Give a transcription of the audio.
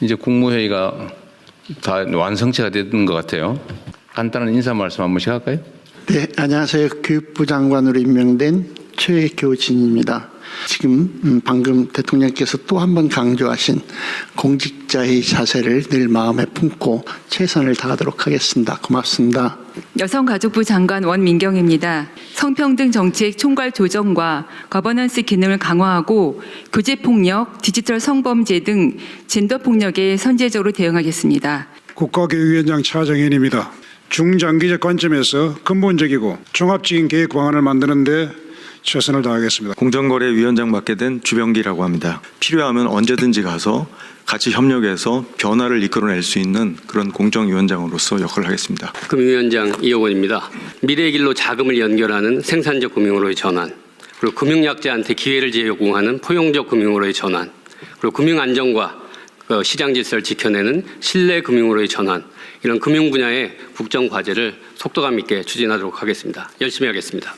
이제 국무회의가 다 완성체가 됐던 것 같아요. 간단한 인사 말씀 한 번씩 할까요? 네, 안녕하세요. 교육부 장관으로 임명된 최교진입니다. 지금 음, 방금 대통령께서 또 한 번 강조하신 공직자의 자세를 늘 마음에 품고 최선을 다하도록 하겠습니다. 고맙습니다. 여성가족부 장관 원민경입니다. 성평등 정책 총괄 조정과 거버넌스 기능을 강화하고 교제폭력, 디지털 성범죄 등 젠더 폭력에 선제적으로 대응하겠습니다. 국가교육위원장 차정현입니다. 중장기적 관점에서 근본적이고 종합적인 계획 방안을 만드는 데 최선을 다하겠습니다. 공정거래위원장 맡게 된 주병기라고 합니다. 필요하면 언제든지 가서 같이 협력해서 변화를 이끌어낼 수 있는 그런 공정위원장으로서 역할을 하겠습니다. 금융위원장 이호건입니다. 미래의 길로 자금을 연결하는 생산적 금융으로의 전환, 그리고 금융약자한테 기회를 제공하는 포용적 금융으로의 전환, 그리고 금융 안정과 그 시장 질서를 지켜내는 신뢰 금융으로의 전환, 이런 금융 분야의 국정 과제를 속도감 있게 추진하도록 하겠습니다. 열심히 하겠습니다.